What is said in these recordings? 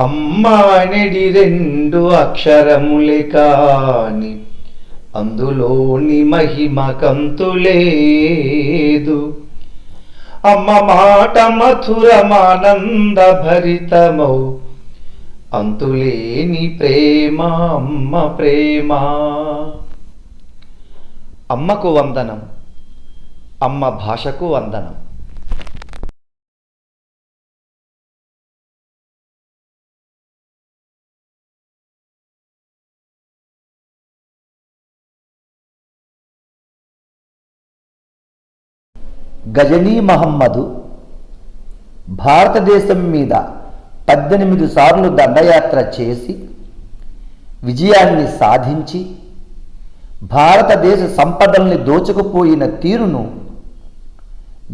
అమ్మానిడి రెండు అక్షరములే కాని అందులోని మహిమ కంతులేదు అమ్మ మాట మధురమానంద భరితమౌ అంతులేని ప్రేమ అమ్మ ప్రేమ. అమ్మకు వందనం అమ్మ భాషకు వందనం. గజనీ మహమ్మదు భారతదేశం మీద పద్దెనిమిది సార్లు దండయాత్ర చేసి విజయాన్ని సాధించి భారతదేశ సంపదల్ని దోచుకుపోయిన తీరును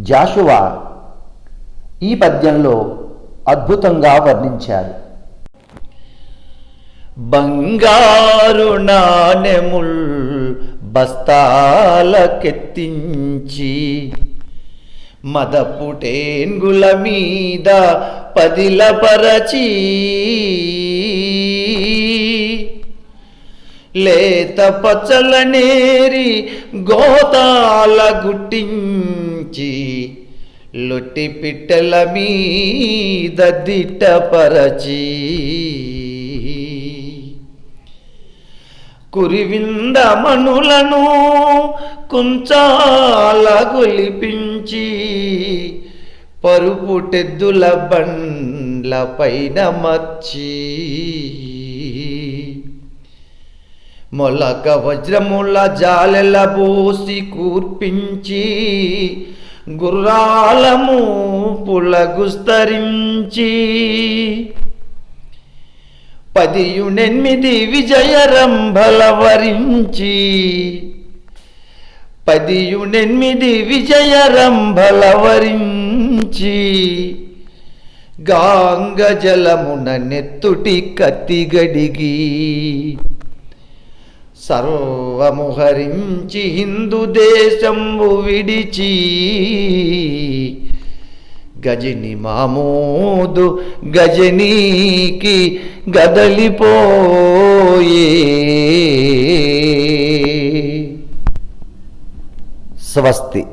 జాషువా ఈ పద్యంలో అద్భుతంగా వర్ణించారు. బంగారు నాణెముల్ బస్తాలకెత్తించి మదపుటేన్గుల మీద పదిలపరచి లేత పచ్చల నేరి గోతాల గుట్టించి లొట్టి పిట్టల మీద దిట్టపరచి కురివింద మనులను కుంచాల గొలిపించి పరుపుటెద్దుల బండ్ల పైన మర్చి మొలక వజ్రముల జాలెల పోసి కూర్పించి గుర్రాలము పులగుస్తరించి పదియునెనిమిది విజయరంభల వరించి పదియునెన్మిది విజయరంభల గాంగజలమున గాంగ జలమున నెత్తుటి కత్తిగడిగి సర్వముహరించి హిందూ దేశంబు విడిచి గజని మామూదు గజనీకి గదలిపోయే स्वस्ति